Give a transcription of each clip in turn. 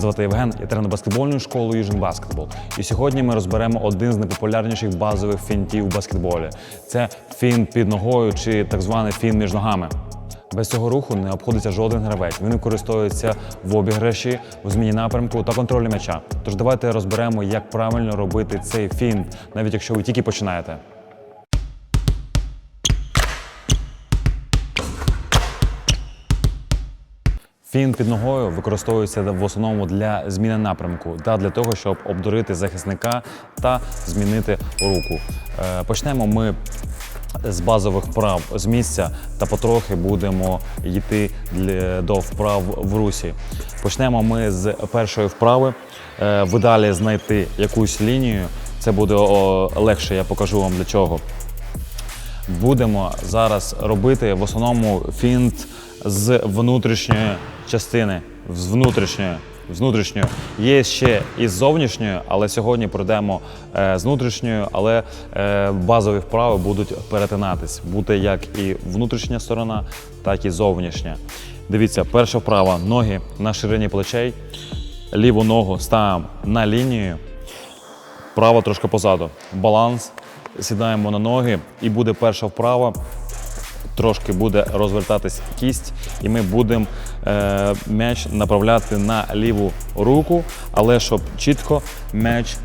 Звати Євген, я тренер баскетбольної школи Южин Basketball. І сьогодні ми розберемо один з найпопулярніших базових фінтів у баскетболі. Це фінт під ногою чи так званий фінт між ногами. Без цього руху не обходиться жоден гравець. Він використовується в обіграші, в зміні напрямку та контролі м'яча. Тож давайте розберемо, як правильно робити цей фінт, навіть якщо ви тільки починаєте. Фін під ногою використовується в основному для зміни напрямку та для того, щоб обдурити захисника та змінити руку. Е, Почнемо ми з базових вправ з місця та потрохи будемо йти до вправ в русі. Почнемо ми з першої вправи. Е, В ідеалі знайти якусь лінію. Це буде легше, я покажу вам для чого. Будемо зараз робити в основному фінт з внутрішньої частини. З внутрішньої. З внутрішньої. Є ще і з зовнішньої, але сьогодні пройдемо е, з внутрішньою, але е, базові вправи будуть перетинатись. Буде як і внутрішня сторона, так і зовнішня. Дивіться, перша вправа ноги на ширині плечей. Ліву ногу ставимо на лінію, право трошки позаду. Баланс. Сідаємо на ноги, і буде перша вправа. Трошки буде розвертатись кість, і ми будемо е, м'яч направляти на ліву руку, але щоб чітко м'яч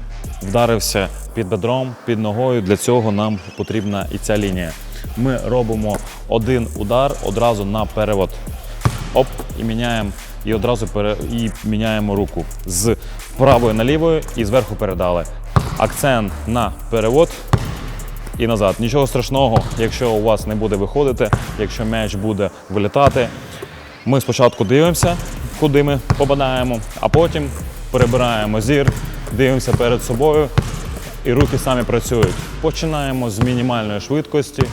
вдарився під бедром, під ногою. Для цього нам потрібна і ця лінія. Ми робимо один удар одразу на перевод. Оп, і міняємо, і одразу пере, і міняємо руку з правої на лівою і зверху передали. Акцент на перевод і назад. Нічого страшного, якщо у вас не буде виходити, якщо м'яч буде вилітати. Ми спочатку дивимося, куди ми попадаємо, а потім перебираємо зір, дивимося перед собою, і руки самі працюють. Починаємо з мінімальної швидкості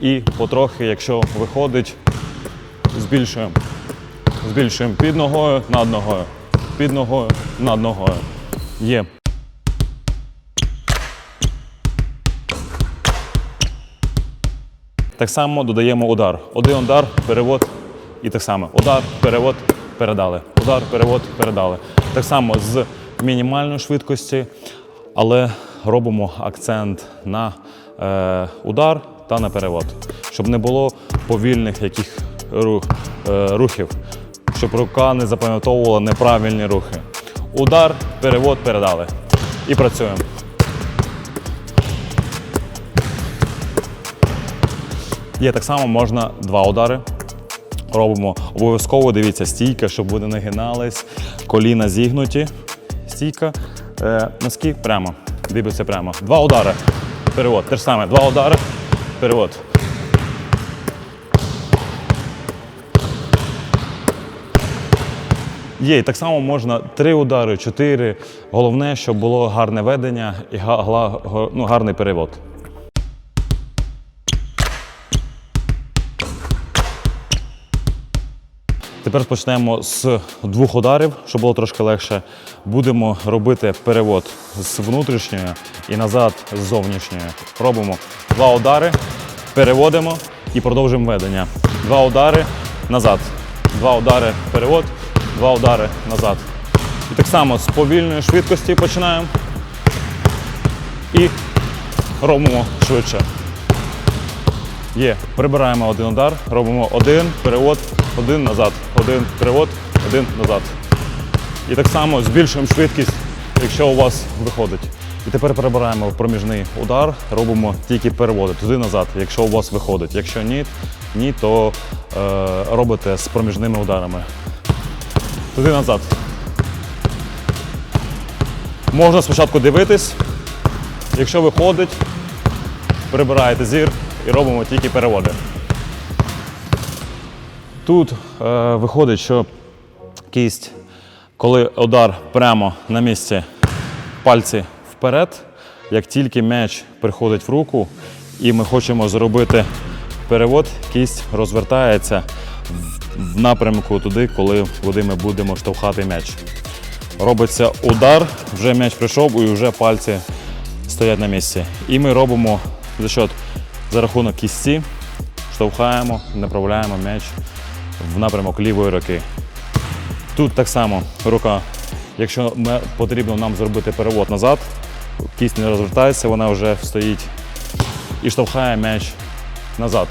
і потрохи, якщо виходить, збільшуємо. Збільшуємо під ногою, над ногою, під ногою, над ногою. Є. Так само додаємо удар. Один удар, перевод і так само. Удар, перевод, передали. Удар, перевод, передали. Так само з мінімальної швидкості, але робимо акцент на е, удар та на перевод, щоб не було повільних яких рух, е, рухів, щоб рука не запам'ятовувала неправильні рухи. Удар, перевод, передали. І працюємо. Є так само можна два удари. Робимо обов'язково, дивіться, стійка, щоб ви не нагинались, коліна зігнуті. Стійка, е, носки прямо. Дивиться прямо. Два удари. Перевод. Те ж саме. Два удари. Перевод. Є, так само можна три удари, чотири. Головне, щоб було гарне ведення і ну, гарний перевод. Тепер почнемо з двох ударів, щоб було трошки легше. Будемо робити перевод з внутрішньої і назад з зовнішньої. Робимо два удари, переводимо і продовжуємо ведення. Два удари назад. Два удари перевод, два удари назад. І так само з повільної швидкості починаємо і робимо швидше. Є. Прибираємо один удар, робимо один, перевод, один назад, один, перевод, один назад. І так само збільшуємо швидкість, якщо у вас виходить. І тепер перебираємо проміжний удар, робимо тільки переводи туди назад, якщо у вас виходить. Якщо ні, ні, то е, робите з проміжними ударами. Туди назад. Можна спочатку дивитись. Якщо виходить, прибираєте зір і робимо тільки переводи. Тут е, виходить, що кість, коли удар прямо на місці, пальці вперед, як тільки м'яч приходить в руку, і ми хочемо зробити перевод, кість розвертається в, напрямку туди, коли куди ми будемо штовхати м'яч. Робиться удар, вже м'яч прийшов і вже пальці стоять на місці. І ми робимо за счет за рахунок кісті, штовхаємо, направляємо м'яч в напрямок лівої руки. Тут так само рука. Якщо потрібно нам зробити перевод назад, кість не розвертається, вона вже стоїть і штовхає м'яч назад.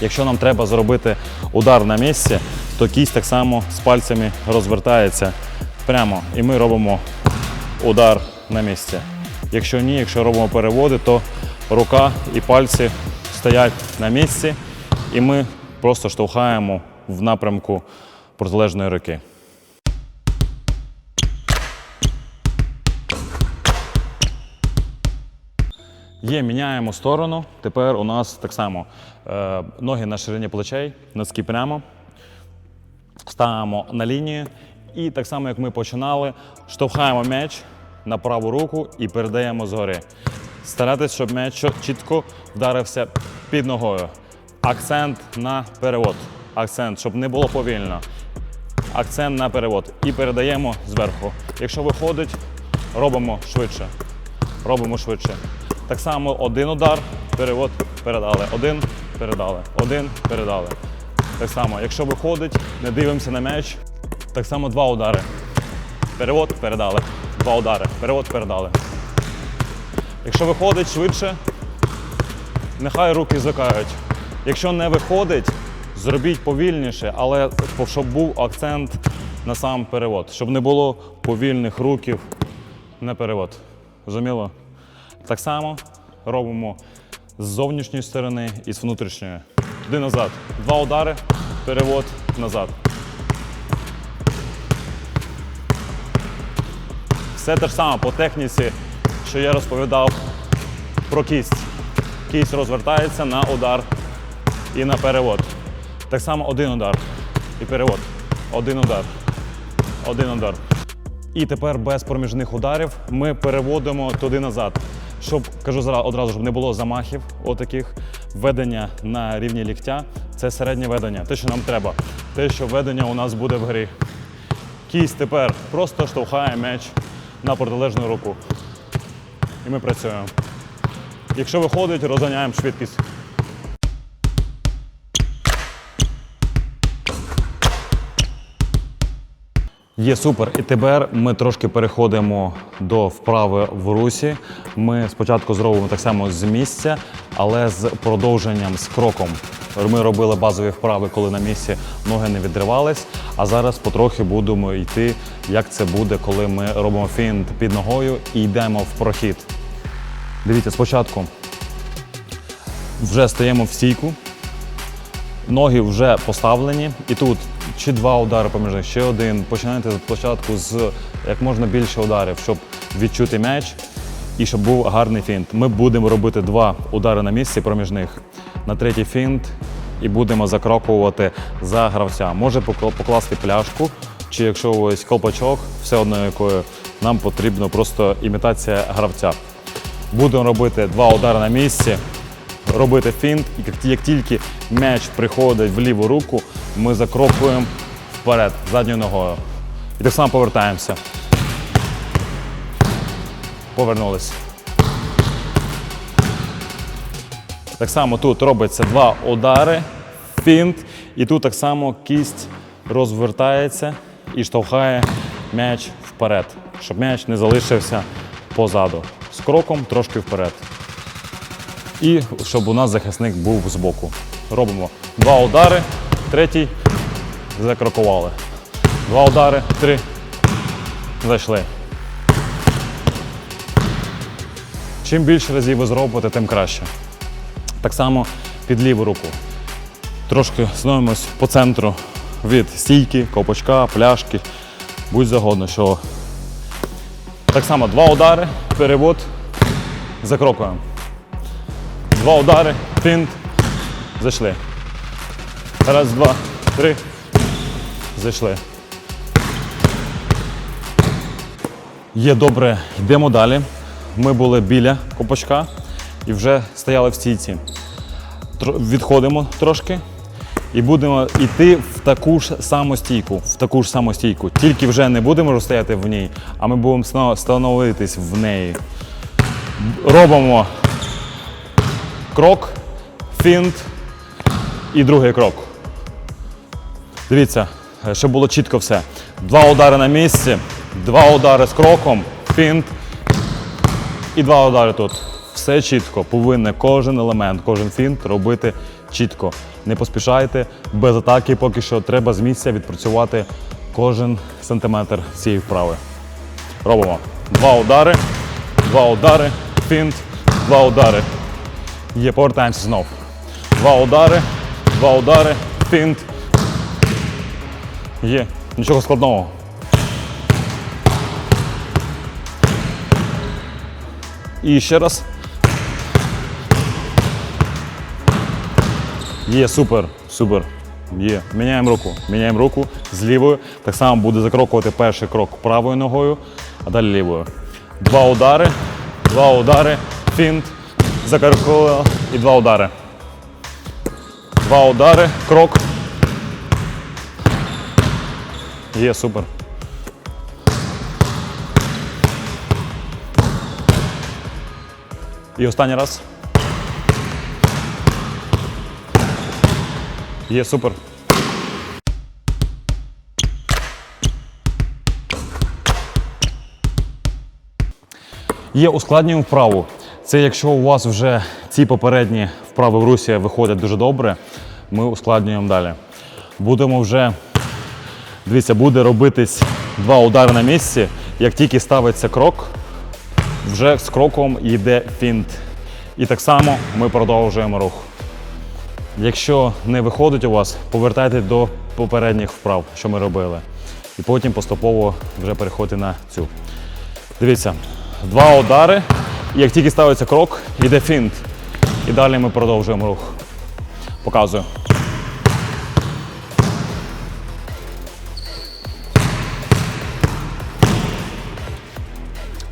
Якщо нам треба зробити удар на місці, то кість так само з пальцями розвертається прямо, і ми робимо удар на місці. Якщо ні, якщо робимо переводи, то рука і пальці стоять на місці, і ми просто штовхаємо в напрямку протилежної руки. Є, міняємо сторону. Тепер у нас так само е, ноги на ширині плечей, носки прямо. Ставимо на лінію. І так само, як ми починали, штовхаємо м'яч на праву руку і передаємо згори. Старайтесь, щоб м'яч чітко вдарився під ногою. Акцент на перевод. Акцент, щоб не було повільно. Акцент на перевод. І передаємо зверху. Якщо виходить, робимо швидше. Робимо швидше. Так само один удар, перевод, передали. Один, передали. Один, передали. Так само, якщо виходить, не дивимося на м'яч. Так само два удари. Перевод, передали. Два удари. Перевод, передали. Якщо виходить швидше, нехай руки звикають. Якщо не виходить, зробіть повільніше, але щоб був акцент на сам перевод, щоб не було повільних руків на перевод. Зрозуміло? Так само робимо з зовнішньої сторони і з внутрішньої. Туди назад. Два удари, перевод назад. Все те ж саме по техніці, що я розповідав про кість. Кість розвертається на удар і на перевод. Так само один удар і перевод. Один удар. Один удар. І тепер без проміжних ударів ми переводимо туди назад. Щоб кажу одразу, щоб не було замахів, отаких ведення на рівні ліктя. Це середнє ведення, те, що нам треба. Те, що ведення у нас буде в грі. Кість тепер просто штовхає м'яч на протилежну руку. І ми працюємо. Якщо виходить, розганяємо швидкість. Є супер. І тепер ми трошки переходимо до вправи в русі. Ми спочатку зробимо так само з місця, але з продовженням, з кроком. Ми робили базові вправи, коли на місці ноги не відривались. А зараз потрохи будемо йти, як це буде, коли ми робимо фінт під ногою і йдемо в прохід. Дивіться, спочатку вже стаємо в стійку, ноги вже поставлені, і тут чи два удари поміж них, ще один. Починайте спочатку з як можна більше ударів, щоб відчути м'яч і щоб був гарний фінт. Ми будемо робити два удари на місці проміж них. На третій фінт і будемо закрокувати за гравця. Може покласти пляшку, чи якщо ось колпачок, все одно якою нам потрібно просто імітація гравця. Будемо робити два удари на місці, робити фінт, і як, тільки м'яч приходить в ліву руку, ми закропуємо вперед, задньою ногою. І так само повертаємося. Повернулись. Так само тут робиться два удари, фінт, і тут так само кість розвертається і штовхає м'яч вперед, щоб м'яч не залишився позаду. Кроком трошки вперед. І щоб у нас захисник був збоку. Робимо два удари, третій закрокували. Два удари, три. Зайшли. Чим більше разів ви зробите, тим краще. Так само під ліву руку. Трошки становимось по центру від стійки, копачка, пляшки, будь загодно, що. Так само два удари, перевод, закрокуємо. Два удари, фінт, зайшли. Раз, два, три. Зайшли. Є добре, йдемо далі. Ми були біля копачка і вже стояли в стійці. Відходимо трошки і будемо йти в таку ж саму стійку, в таку ж саму стійку. Тільки вже не будемо розстояти в ній, а ми будемо становитись в неї. Робимо крок, фінт і другий крок. Дивіться, е, щоб було чітко все. Два удари на місці, два удари з кроком, фінт і два удари тут. Все чітко. Повинен кожен елемент, кожен фінт робити чітко. Не поспішайте, без атаки поки що треба з місця відпрацювати кожен сантиметр цієї вправи. Робимо. Два удари, два удари, фінт, два удари. Є, повертаємося знов. Два удари, два удари, фінт. Є. Нічого складного. І ще раз. Є, супер, супер. Є. Міняємо руку. Міняємо руку з лівою. Так само буде закрокувати перший крок правою ногою, а далі лівою. Два удари, два удари, фінт, закрокувала і два удари. Два удари, крок. Є, супер. І останній раз. Є, супер. Є ускладнюємо вправу. Це якщо у вас вже ці попередні вправи в русі виходять дуже добре, ми ускладнюємо далі. Будемо вже, дивіться, буде робитись два удари на місці. Як тільки ставиться крок, вже з кроком йде фінт. І так само ми продовжуємо рух. Якщо не виходить у вас, повертайте до попередніх вправ, що ми робили. І потім поступово вже переходьте на цю. Дивіться, два удари. І як тільки ставиться крок, йде фінт. І далі ми продовжуємо рух. Показую.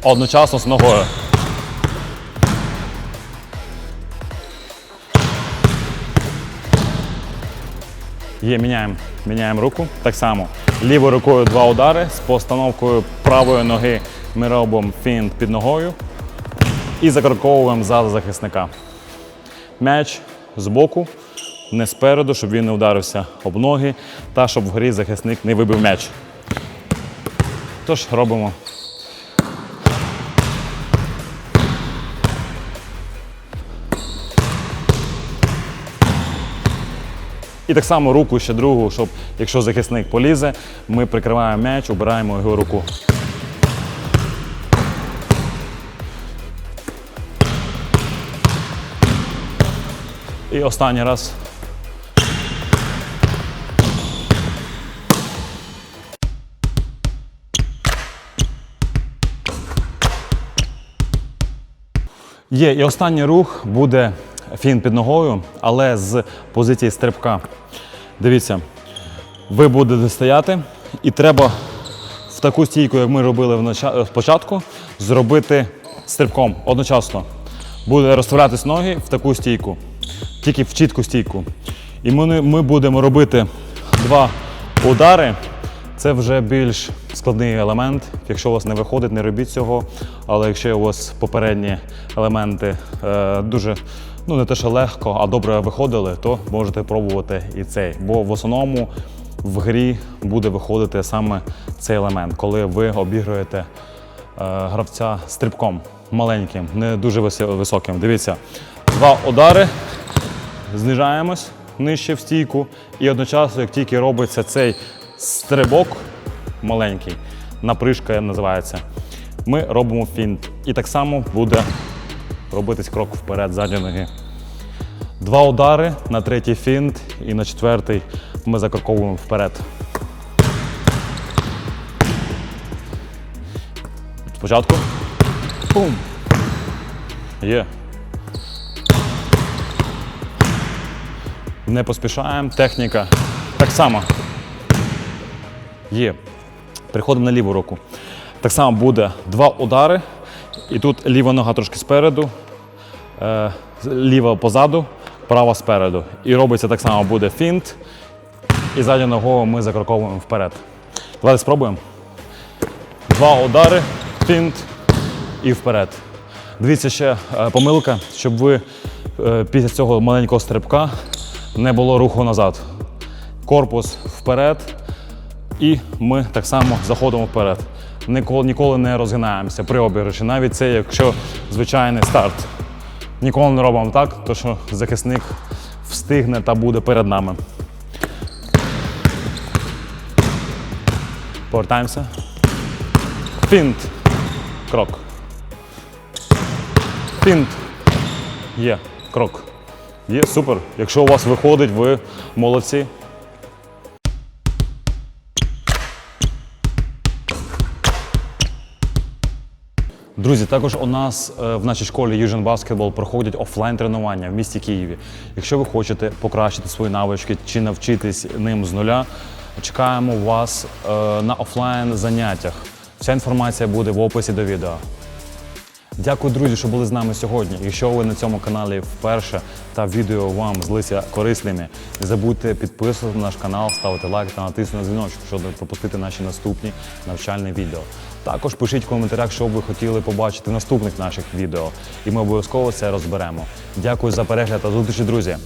Одночасно з ногою. Є, міняємо. Міняємо руку. Так само. Лівою рукою два удари. З постановкою правої ноги ми робимо фінт під ногою і закроковуємо зад захисника. М'яч збоку, не спереду, щоб він не ударився об ноги та щоб вгорі захисник не вибив м'яч. Тож робимо. І так само руку ще другу, щоб якщо захисник полізе, ми прикриваємо м'яч, убираємо його руку. І останній раз. Є, і останній рух буде фін під ногою, але з позиції стрибка. Дивіться, ви будете стояти, і треба в таку стійку, як ми робили спочатку, зробити стрибком одночасно. Буде розставлятись ноги в таку стійку, тільки в чітку стійку. І ми, ми будемо робити два удари. Це вже більш складний елемент. Якщо у вас не виходить, не робіть цього. Але якщо у вас попередні елементи е, дуже ну не те, що легко, а добре виходили, то можете пробувати і цей. Бо в основному в грі буде виходити саме цей елемент, коли ви обігруєте е, гравця стрибком маленьким, не дуже високим. Дивіться, два удари, знижаємось нижче в стійку, і одночасно, як тільки робиться цей стрибок маленький, напришка називається, ми робимо фінт. І так само буде робитись крок вперед задньої ноги. Два удари на третій фінт і на четвертий ми закроковуємо вперед. Спочатку. Пум. Є. Не поспішаємо. Техніка. Так само. Є. Переходимо на ліву руку. Так само буде два удари. І тут ліва нога трошки спереду, е, ліва позаду, права спереду. І робиться так само буде фінт. І задню ногою ми закроковуємо вперед. Давайте спробуємо. Два удари, фінт і вперед. Дивіться ще е, помилка, щоб ви е, після цього маленького стрибка не було руху назад. Корпус вперед, І ми так само заходимо вперед. Ніколи, ніколи не розгинаємося при обіграші. Навіть це, якщо звичайний старт. Ніколи не робимо так, то що захисник встигне та буде перед нами. Повертаємося. Фінт. Крок. Фінт. Є. Крок. Є, супер. Якщо у вас виходить, ви молодці. Друзі, також у нас е, в нашій школі Fusion Basketball проходять офлайн тренування в місті Києві. Якщо ви хочете покращити свої навички чи навчитись ним з нуля, чекаємо вас е, на офлайн заняттях. Вся інформація буде в описі до відео. Дякую, друзі, що були з нами сьогодні. Якщо ви на цьому каналі вперше та відео вам злися корисними, не забудьте підписувати на наш канал, ставити лайк та натиснути на дзвіночок, щоб не пропустити наші наступні навчальні відео. Також пишіть в коментарях, що б ви хотіли побачити в наступних наших відео, і ми обов'язково це розберемо. Дякую за перегляд та зустрічі, друзі!